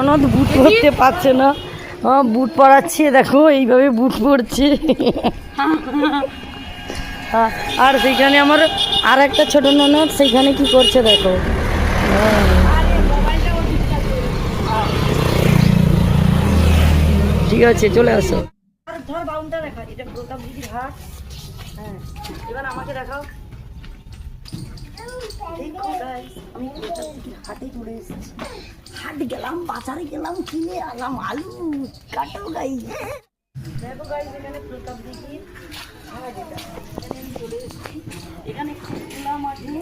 ননদ বুট পরতে পারছে না। আমার বুট পরাচ্ছে দেখো এইভাবে বুট পরছে আ- আর সেইখানে আমার আর একটা ছোট ননদ সেইখানে কি করছে দেখো। হ্যাঁ। ঠিক আছে চলে আসো। ধর দেখা এটা প্রতাপ হাট হ্যাঁ এবার আমাকে দেখাও। দেখো guys, আমি প্রতাপ দিদির হাটে চলে এসেছি হাট গেলাম বাজারে গেলাম কিনে আলাম আলু কাটো গাই দেখো গাই এখানে প্রতাপ দিদির হাট এটা এখানে আমি চলে এসেছি এখানে খোলা মাঠে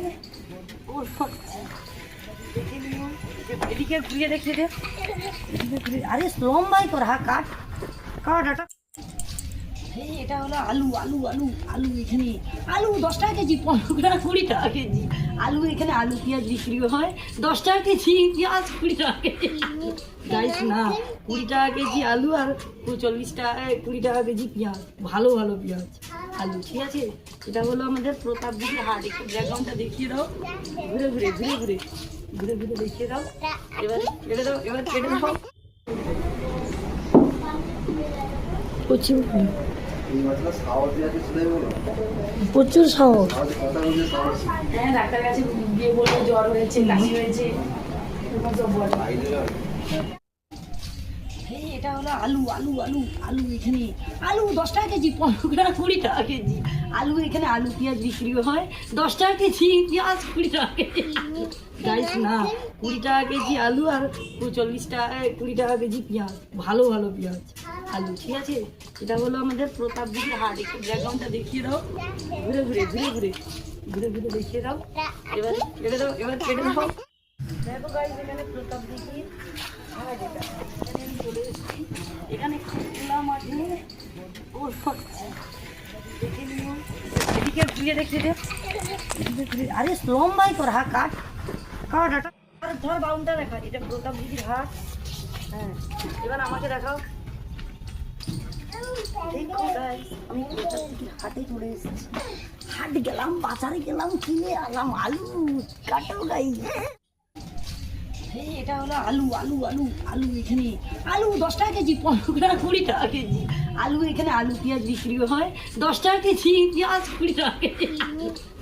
ওর হচ্ছে দেখে নিও এ- এদিকে ঘুরিয়ে দেখিয়ে দে এদিকে ঘুরিয়ে আরে লম্বাই কর হা কাট কাট এটা এটা হলো আলু আলু আলু আলু আলু দশ টাকা কেজি, পনেরো টাকা কুড়ি টাকা কেজি। আলু এখানে আলু, পেঁয়াজ বিক্রি হয়। দশ টাকা কেজি কুড়ি টাকা কেজি। না, কুড়ি টাকা কেজি আলু আর চল্লিশ টাকা, কুড়ি টাকা কেজি ভালো ভালো পেঁয়াজ, আলু, ঠিক আছে? এটা হলো আমাদের প্রতাপ দিকে হাট একটু ব্যাকগ্রাউন্ডটা দেখিয়ে দাও। ঘুরে ঘুরে ঘুরে ঘুরে ঘুরে ঘুরে দেখিয়ে দাও। এবার কেটে দাও, এবার কেটে দাও প্রচুর। প্রচুর সাহস হ্যাঁ ডাক্তার কাছে গিয়ে বলল জ্বর হয়েছে কাশি হয়েছে এরকম সব বলে। এই, এটা হলো আলু আলু আলু আলু এখানে। আলু দশ টাকা কেজি, পনেরো টাকা কুড়ি টাকা কেজি। আলু এখানে আলু পেঁয়াজ বিক্রি হয়। দশ টাকা কেজি, পেঁয়াজ কুড়ি টাকা কেজি। গাইস না, কুড়ি টাকা কেজি আলু আর চল্লিশ টাকা, কুড়ি টাকা কেজি পেঁয়াজ। ভালো ভালো পেঁয়াজ। আলু, ঠিক আছে? এটা হলো আমাদের প্রতাপ দিকে হাট। একটু ব্যাকগ্রাউন্ডটা দেখিয়ে দাও। ঘুরে ঘুরে ঘুরে ঘুরে। ঘুরে ঘুরে দেখিয়ে দাও। এবার কেটে দাও, এবার কেটে দাও। দেখো গাইস এখানে প্রতাপ দিঘির হাট এটা এখানে আমি চলে এসেছি এখানে খোলা মাঠে ওর হচ্ছে দেখে নিও এদিকে ঘুরিয়ে দেখতে দে এদিকে ঘুরিয়ে আরে লম্বাই কর হা কাট কাট এটা আর ধর বাউনটা দেখা এটা প্রতাপ দিঘির হাট হ্যাঁ এবার আমাকে দেখাও দেখো guys, আমি প্রতাপ দিঘির হাটে চলে এসেছি হাট গেলাম বাজারে গেলাম কিনে আলাম আলু কাটো গাই এই এটা হলো আলু আলু আলু আলু এখানে। আলু দশ টাকা কেজি, পনেরো টাকা কুড়ি টাকা কেজি। আলু এখানে আলু পেঁয়াজ বিক্রি হয়। দশ টাকা কেজি, পেঁয়াজ কুড়ি টাকা কেজি।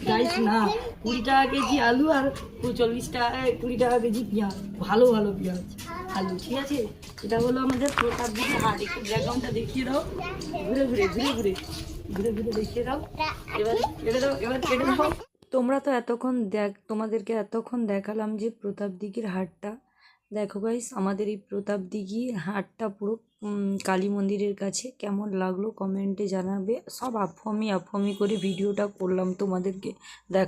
গাইস, না, কুড়ি টাকা কেজি আলু আর চল্লিশ টাকা, কুড়ি টাকা কেজি পেঁয়াজ। ভালো ভালো পেঁয়াজ, আলু, ঠিক আছে? এটা হলো আমাদের প্রতাপ দিকে হাট একটু ব্যাকগ্রাউন্ডটা দেখিয়ে দাও। ঘুরে ঘুরে ঘুরে ঘুরে ঘুরে ঘুরে দেখিয়ে দাও। এবার কেটে দাও, এবার কেটে দাও। তোমরা তো এতক্ষণ দেখ, তোমাদেরকে এতক্ষণ দেখালাম যে প্রতাপ দিঘির হাটটা। দেখো গাইস আমাদের এই প্রতাপ দিঘি হাটটা পুরো কালী মন্দিরের কাছে। কেমন লাগল কমেন্টে জানাবে। সব আফমি আফমি করে ভিডিওটা করলাম তোমাদেরকে দেখা